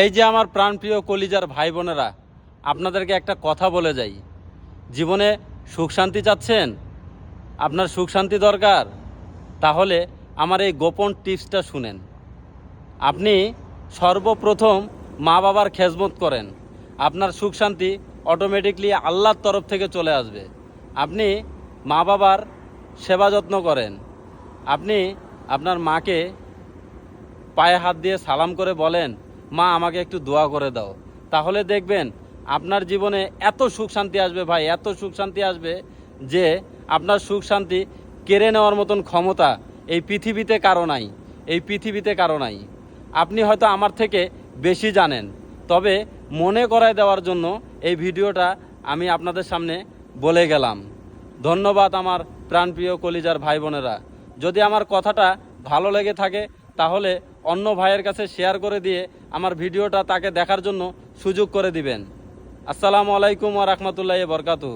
এই যে আমার প্রাণপ্রিয় কলিজার ভাই বোনেরা, আপনাদেরকে একটা কথা বলে যাই। জীবনে সুখ শান্তি চাচ্ছেন? আপনার সুখ শান্তি দরকার? তাহলে আমার এই গোপন টিপসটা শুনেন। আপনি সর্বপ্রথম মা বাবার খেজমত করেন। আপনার সুখ শান্তি অটোমেটিকলি আল্লাহর তরফ থেকে চলে আসবে। আপনি মা বাবার সেবা যত্ন করেন। আপনি আপনার মাকে পায়ে হাত দিয়ে সালাম করে বলেন মা, আমাকে একটু দোয়া করে দাও। তাহলে দেখবেন, আপনার জীবনে এত সুখ শান্তি আসবে ভাই, এত সুখ শান্তি আসবে যে আপনার সুখ শান্তি কেড়ে নেওয়ার মতন ক্ষমতা এই পৃথিবীতে কারও নাই, এই পৃথিবীতে কারও নাই। আপনি হয়তো আমার থেকে বেশি জানেন, তবে মনে করায় দেওয়ার জন্য এই ভিডিওটা আমি আপনাদের সামনে বলে গেলাম। ধন্যবাদ আমার প্রাণপ্রিয় কলিজার ভাই বোনেরা। যদি আমার কথাটা ভালো লেগে থাকে তাহলে অন্য ভাইয়ের কাছে শেয়ার করে দিয়ে আমার ভিডিওটা তাকে দেখার জন্য সুযোগ করে দিবেন। আসসালামু আলাইকুম ওয়া রাহমাতুল্লাহি বরকাতু